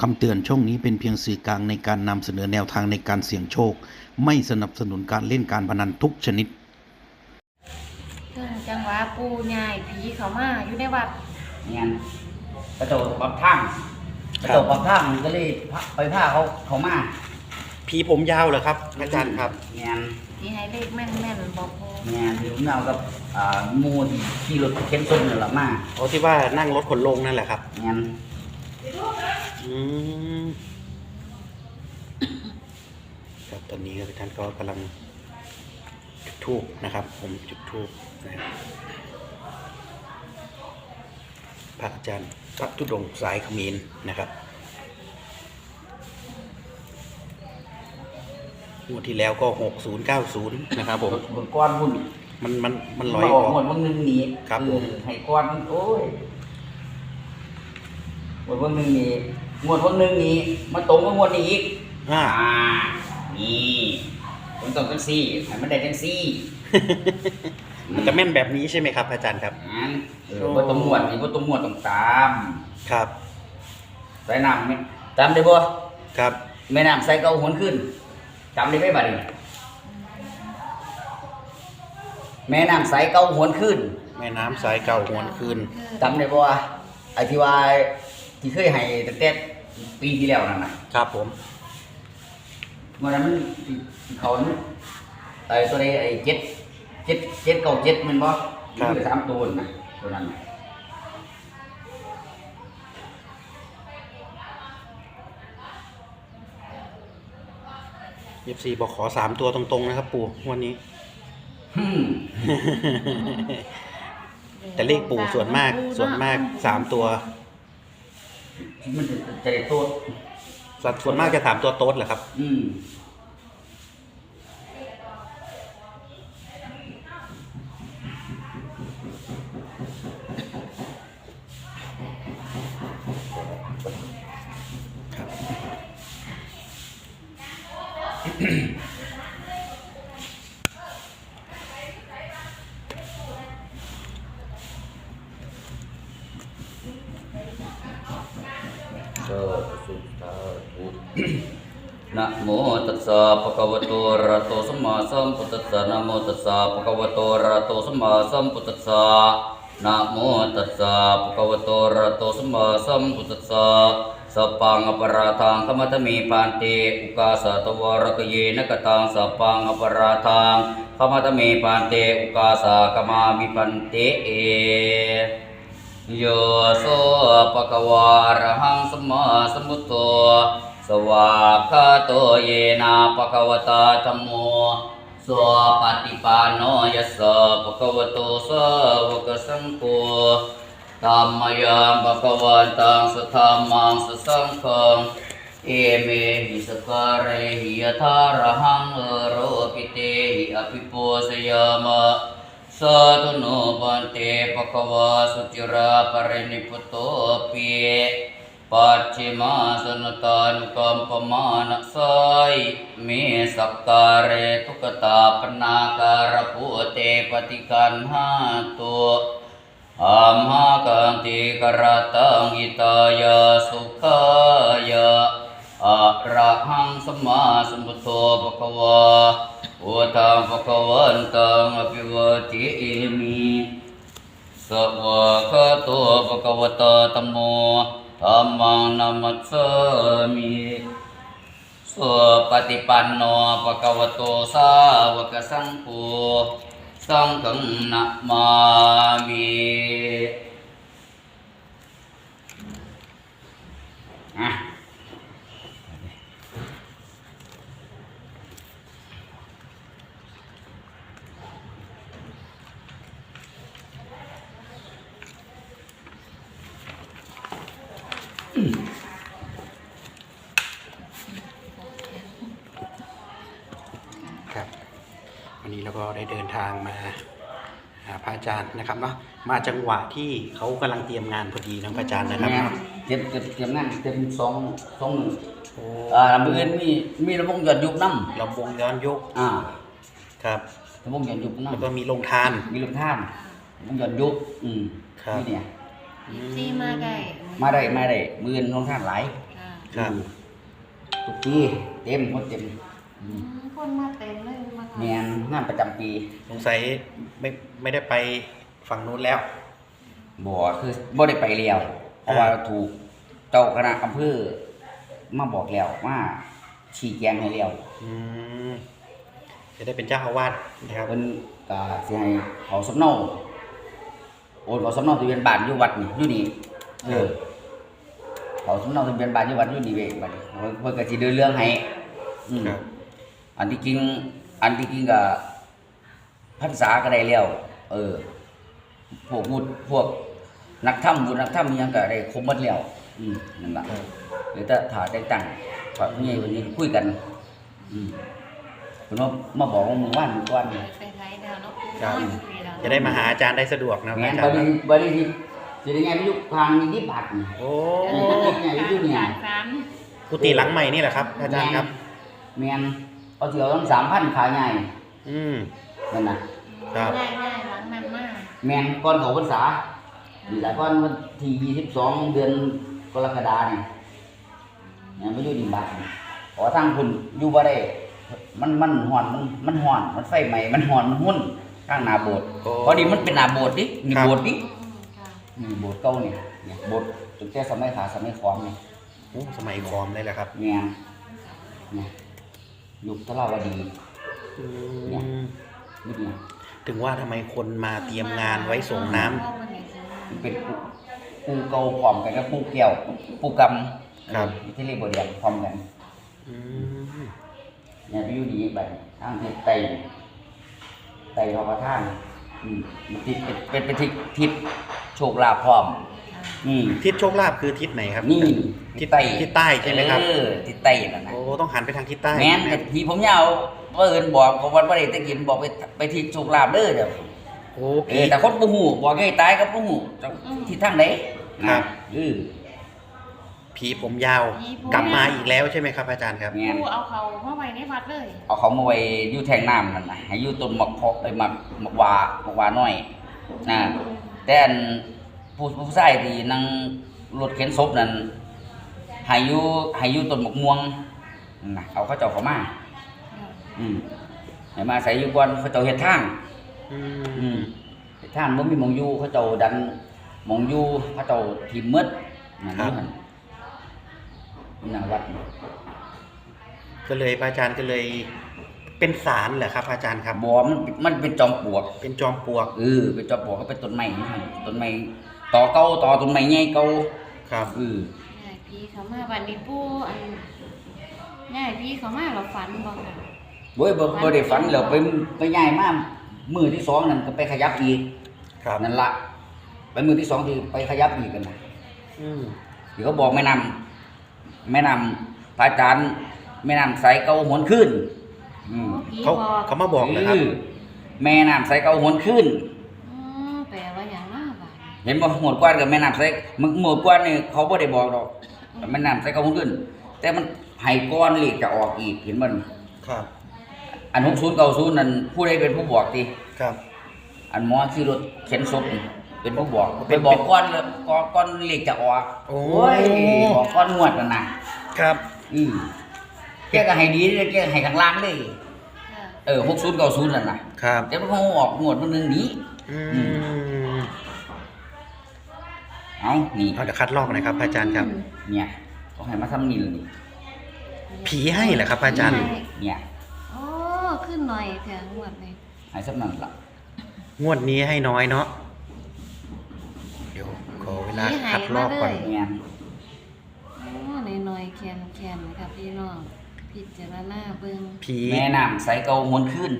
คำเตือนช่องนี้เป็นเพียงสื่อกลางในการนำเสนอแนวทางในการเสี่ยงโชค ไม่สนับสนุนการเล่นการพนันทุกชนิดเรื่องจังหวะปูใหญ่ผีเขามาอยู่ในวัดเงี้ยกระโดดปรับทางกระโดดปรับทางมันก็เลยพาไปผ้าเขาเขามาผีผมยาวเหรอครับ อาจารย์ครับ เงี้ยที่ให้เลขแม่นแม่นๆบอกปูเงี้ยที่ผมเอากับอ่าหมูที่ขี่รถเข็นส้นนี่แหละมาอ๋อที่ว่านั่งรถขนลงนั่นแหละครับ เงี้ย อืมครับตอนนี้ท่านก็กำลังจุดทูบนะครับ ผมจุดทูบนะครับพระอาจารย์พระธุดงค์สายเขมินนะครับงวดที่แล้วก็หกศูนย์เก้าศูนย์นะครับผมบนก้อนหุ่นมันมันมันลมาอยออออกกหมดวันหนึงหนีครับเอผอมให้ก้อนมันโอ้ยหมดวันหนึงหนี หมดวันหนึงหนีมาตรงกับงวดนี้อีกอ่า อ่า นี่ผมต้องจังซี่ให้มันได้จังซี่มันจะแม่นแบบนี้ใช่ไหมครับ อาจารย์ครับ งั้นเออบ่ต้องมวดนี่บ่ต้องมวดต้องตามครับใส่น้ำไหมตามได้บ่ครับ แม่น้ำใส่เกาหวนขึ้นจำได้ไหมบัดนี้แม่น้ำใสเกาหวนขึ้นแม่น้ำสายเก่าหวนคืนจำได้บ่ว่าไอ้ที่ว่า ที่เคยให้ตั้งแต่ปีที่แล้วนั่นน่ะครับผมเมื่อนั้นมันเขาไอ้ตัวนี้ไอ้เจ็ดเจ็ดเจ็ดเก้าเจ็ดแมันบ่มันเหลือสามตัวน่ะตัวนั้นน่ะยีบซีบอกขอสามตัวตรงๆนะครับ ปู่วันนี้ฮึ่มแต่เลขปู่ส่วนมากส่วนมากสามตัว มันจะจะได้โตัวส่วนส่วนมากจะสามตัวโต๊ดเหรอครับ อืมครับ สะภะคะวะโตอะระหะโตสัมมาสัมพุทธัสสะนะโมตัสสะภะคะวะโตอะระหะโตสัมมาสัมพุทธัสสะนะโมตัสสะภะคะวะโตอะระหะโตสัมมาสัมพุทธัสสะสัพพังอปราทังขมัตมิปันติอุกาสะตวรกเยนกตังสัพพังอปราทังขมัตมิปันติอุกาสะกมามิปันติเอโยโสปะกวาอะระหังสัมมาสัมพุทโธ สวากขาโตเยนะปะคะวะตาธัมโมสวปฏิปันโนยัสสะปะคะวะโตสาวกสังโฆธัมมยังปะคะวันตังสัทธัมมังสัสสังฆังเอเมหิสการะหิยทารหังโรปิเตหิอภิปูสยามะสาธุโนปันเตปะคะวาสุจิราปรินิพุตโตปิ ปัจฉิมาสนตานุกัมปมานะสายเมสักการเรตุกตาปนาการภูเตปฏิกันหาตุอัมหากังติกรตังอิตายาสุขายาอะระหังสมมาสมุทโธปะควาพุทธังภะควันตังอภิวาทิเอมิสวากขาโตภะควตาธัมโม ธัมมังนัมมัสสามิสุปฏิปันโนภะคะวะโตสาวกสังโฆสังฆังนะมามิ วันนี้เราก็ได้เดินทางมาหาพระอาจารย์นะครับเนาะมาจังหวะที่เขากำลังเตรียมงานพอดีนะพระอาจารย์นะครับแม่เตรียมเตรียมเตรียมงานเตรียมสองสองหนึ่งโอ้อ่าลำเอินมีมีระบบหย่อนยุบน้เราวงย้อนยุคำอ่าครับระบบหย่อนยุบน้แล้วก็มีโรงทานำมีลำท่านระบบหย่อนยุบอืมครับนี่เนี่ยซีมาได้มาได้มาได้มืออนลงท่านหลายค่ะครับอืมทุกปีเต็มหมดเต็มอือืมม คนมาเต็มเลยมาแมนงานประจำปีสงสัยไม่ไม่ได้ไปฝั่งนู้นแล้ว บ่คือบ่ได้ไปแล้วเพราะว่าถูกเจ้าคณะอำเภอมาบอกแล้วว่าชี้แจงให้แล้วอืมจะได้เป็นเจ้าอาวาสนะครับเพิ่นก็สิให้เขาสำเนาโอนเขาสำเนาทะเบียนบ้านอยู่วัดนี่อยู่นี่เออเขาสำเนาทะเบียนบ้านอยู่วัดอยู่นี่เว้ยบัดนี้เพิ่นเพิ่นก็สิเดินเรื่องให้อืมครับ อันที่จริง อันที่จริงก็พรรษาก็ได้แล้ว เออ พวกวุฒิพวกนักธรรมวุฒินักธรรมอิหยังก็ได้ครบหมดแล้ว อืมนั่นล่ะครับหรือถ้าถ่าได้ตั้งพระผู้ใหญ่วันนี้คุยกัน อืมเพิ่นว่ามาบอกว่ามื้อวานมื้อก่อนนี่ไปไทยแล้วเนาะครับน้อยคุยแล้วจะได้มาหาอาจารย์ได้สะดวกนะแม่นอาจารบ่ย์ได้ครับบ่ได้สิสิได้ไงไปอยู่ทางนี้ที่บัตรนี่ โอ้เออเนี่ยอยู่เนี่ยสาม กุฏิหลังใหม่นี่แหละครับ อาจารย์ครับ แม่น เอาสิเอาทั้ง3,000ขาใหญ่อืม นั่นน่ะครับ ง่ายง่ายๆหลังนั้นมากแม่นก่อนเขาพรรษานี่แหละก่อนวันที่22เดือนกรกฎาเนี่ยเนี่ยมาอยู่ดินบัตรนี่ขอทางคุณอยู่บ่ได้ มันมันฮ้อนมันมันฮ้อน มันไฟไหม้มันฮ้อนมันหุ่นข้างหน้าโบสถ์โอ้ พอดีมันเป็นหน้าโบสถ์ดินี่ครับโบสถ์ดิอืมค่ะนี่โบสถ์เก่าเนี่ยเนี่ยโบสถ์ตั้งแต่สมัยขาสมัยขอมเนี่ย โอ้สมัยคอมเลยแหละครับ เนี่ยเนี่ย ยุคทราวดีอืเนี่ยมนี่เนี่ยถึงว่าทำไมคนมาเตรียมงานไว้ส่งน้ำเข้ามาในสนามมันเป็นปูปูเก่าพร้อมกันกับปูแก้วปูกำครับเออที่เรียกบ่เดียงพร้อมกันอืมเนี่ยไปอยู่ดีบัดนี้ทางทิศไตไตพระประธานอืมมันทิศเป็นเป็นเป็นทิศทิศโชคลาภพร้อมค่ะ อืมทิศโชคลาภคือทิศไหนครับนี่ทิศใต้ทิศใต้ใช่ไหมครับเออทิศใต้นั่นนะโอ้ต้องหันไปทางทิศใต้แม่นใช่ไหไอ้ครับผีผมยาวว่าเอินบอกเขาวันบ่ได้ตะกินบอกไปไปทิศโชคลาภเด้อเด้อโอ้เอผีอแต่คนบ่ฮู้บอกให้ตายก็บ่ฮู้จักทิศทางไหนครับเออผีผมยาวกลับมาอีกแล้วใช่ไหมครับอาจารย์ครับแม่นกูเอาเขามาไว้ในวัดเลย เอาเขามาไว้อยู่แทงน้ำนั่นน่ะให้อยู่ต้นหมอกเพาะไอ้หมักหมอกหวาหมอกหวาน้อยนะแต่อัน ผู้ผู้ชายที่นั่งรถเข็นศพนั่นให้อยู่ให้อยู่ต้นหมอกม่วงนั่นน่ะเอาเขาเจ้าเขามา อืมให้มาใส่อยู่ก่อนเขาเจ้าเฮ็ดทาง อือืมมเฮ็ดทางบ่มีหมองอยู่เขาเจ้าดันหมองอยู่เขาเจ้าทิ่มหมดนั่นนี่หั่นนี่นะวัด ก็เลยพระอาจารย์ก็เลยเป็นศาลเหรอครับอาจารย์ครับบ่มันมันเป็นจอมปลวก เป็นจอมปลวก เออเป็นจอมปลวกก็เป็นต้นไม้นี่หั่นต้นไม้ ต่อเก่าต่อต้นไม้ใหญ่เก่าครับเออง่ายพี่เขามาบัดนี้ปูอันง่ายพี่เขามาเราฝันบ่ค่ะบ่บ่บ่ได้ฝันแล้วไปไปย้ายมามื้อที่สองนั่นก็ไปขยับอีกครับนั่นละไปมื้อที่สองที่ไปขยับอีกกันน่ะอืมที่เขาบอกแม่น้ำแม่น้ำพระอาจารย์แม่น้ำใสเก่าหวนขึ้นอืมผีเขาบอกเขามาบอกนะครับเออแม่น้ำใสเก่าหวนขึ้น อืมแปลว่าอย่างน่าบัด เห็นบ่หมวดกวนกับแม่น้ำใสมึงหมวดกวนนี่เขาบ่ได้บอกดอกแม่น้ำใสเก่าหวนขึ้น แต่มันให้ก้อนเลขจะออกอีกเห็นบ่นครับ อัน60 90นั่นผู้ใดเป็นผู้บอกติครับ อันหมอขี่รถเข็นศพนี่เป็นผู้บอกไปบอกก้อนเลยก้อนก้อนเลขจะออกโอ้ย บอกก้อนงวดนั่นน่ะครับ อือแกก็ให้ดีเลยแกก็ให้ข้างล่างเลยค่ะเออหกศูนย์เก้าศูนย์นั่นน่ะครับแต่มันเขาออกงวดมันหนึงหนี้อืม เอานี่เอาเดี๋ยวคัดลอกหน่อยครับอาจารย์ครับ เนี่ยเขาให้มาทำนี่เลยนี่ผีให้เหรอครับอาจารย์เนี่ยโอ้ขึ้นหน่อยแถงหมดเลยให้สักนั่นล่ะงวดนี้ให้น้อยเนาะเดี๋ยวขอเวลาคัดลอกก่อนเนี่ยโอ้ในหน่อยๆแคนแคนๆค่ะพี่น้องพิจารณาเบิ่งผีแม่น้ำใสเก่าหวนขึ้น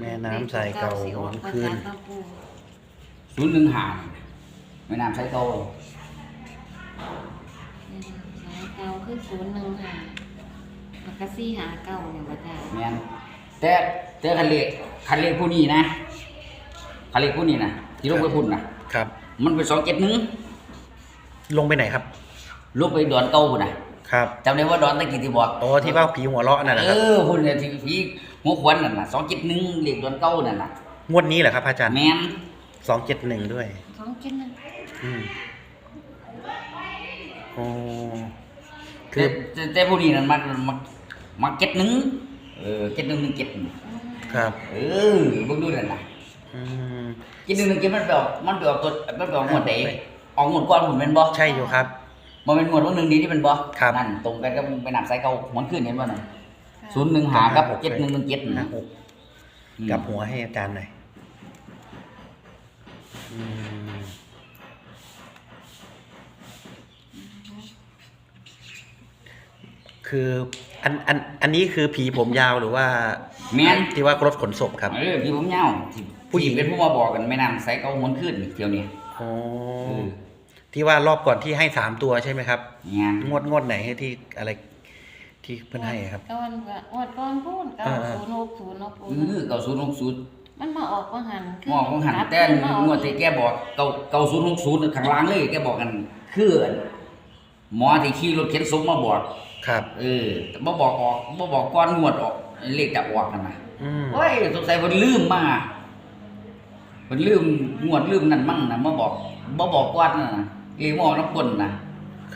แม่น้ำใสเก่าหวนคืนศูนย์หนึ่งหา แม่น้ำใสเก่าสายเก่าคือศูนย์หนึ่งห้าแล้วก็สี่หาเก่าเนี่ยว่าจ้าแม่นแต่แต่คันเลขคันเลขผู้นี้นะคันเลขผู้นี้นะที่ลงไปพุ่นนะครับ มันเป็นสองเจ็ดหนึ่งลงไปไหนครับ ลงไปดอนเก่าพุ่นน่ะครับจำได้ว่าดอนตะกี้ที่บอกอ๋อที่ว่าผีหัวเราะนั่นแหละคเอรับอพุ่นเนี่ยที่พี่หัวขวัญนั่นน่ะสองเจ็ดหนึ่งเลขดอนเก่านั่นน่ะงวดนี้เหรอครับอาจารย์แมน สองเจ็ดหนึ่งด้วย สองกินหนึ่งอืมโอ้คือแต่แต่แต่ผู้นี้นั่นมันมันมาเก็ตหนึงเออเก็ตหนึงหนึงเก็ตครับเออเบิ่งดูนั่นน่ะอืมเก็ตหนึงหนึงเก็ตมันไปออกมันไปออกตัวมันไปออกงวดใดออกงวดก่อนผมเป็นบ่ใช่อยู่ครับมันเป็นงวดวันหนึงนี้ที่เป็นบ่ครับนั่นตรงกันกับไปนำไซเก่าหวนขึ้นเห็นบ่นั่น01หากับเก็ตหนึงหนึงเก็ตห้าน่ะหกอืมกลับหัวให้อาจารย์หน่อยอืม คืออันอันอันนี้คือผีผมยาวหรือว่าแม่น ที่ว่ารถขนศพครับ เออพี่ผมยาวที่ผู้หญิงที่เป็นผู้มาบอกกันแม่นำไซเก่าหวนขึ้นเที่ยวนี้ อ๋อเออที่ว่ารอบก่อนที่ให้สามตัวใช่ไหมครับงานงวดงวดไหนให้ที่อะไรที่เพิ่นให้ครับ ก้อนก็อดก้อนพูนเก้าอ่า ศูนย์หกศูนย์เนาะปูเออเก่าศูนย์หกศูนย์ มันมาออกว่าหันหมอของหันตัดแต่ขึ้นมาออกงวดที่แกบอกเก่าเก่าศูนย์หกศูนย์ข้างล่างเลยแกบอกกันคืออันหมอที่ขี่รถเข็นศพมาบอก ครับ เออแต่บ่บอกออกบ่บอกก้อนงวดออกเลขจะออกนั่นน่ะอืม โอ้ยสงสัยเพิ่นลืมมาเพิ่นลืมงวดลืมนั่นมั่งน่ะมาบอกบ่บอกก้อนน่ะเอหมอน้ำก้นน่ะ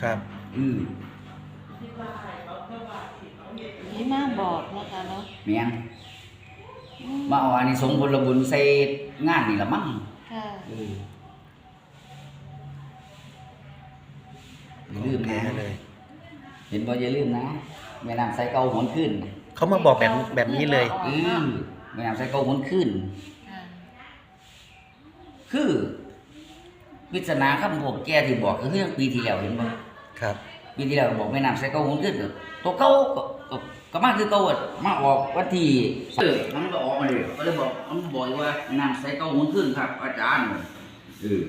ครับ อือผีมาบอกเนาะคะเนาะแม่นอื มมาเอาอันนี้สงส์ผลบุญใส่งานนี่ละมั่งค่ะเอออย่าลืมแพ้นะเลย เห็นบ่อย่าลืมนะแม่น้ำใส่เก่าหวนขึ้นเขามาบอกแบบแบบนี้เลยเออแม่น้ำใส่เก่าหวนขึ้น ค่ะคือวิศนาคำพวกแกที่บอกก็คือปีที่แล้วเห็นบ่ครับ ปีที่แล้วก็บอกแม่น้ำใส่เก่าหวนขึ้นก็ตัวเก่าก็ก็ก็มาคือเก่าอะมาออกวันที่เออมันก็ออกมาเลยก็เลยบอกมันบอกว่าแม่น้ำใส่เก่าหวนขึ้นครับ อาจารย์เออ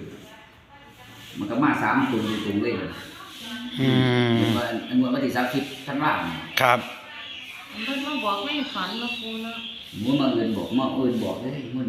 มันก็มาสามตุ่มตุ่มเลยอืมเห็นว่าอันวันที่สามสิบท่านว่าครับมันมาบอกไม่ฝันเนาะปูเนาะมื่อมาเงินบอกมาเอินบอกเลยมัน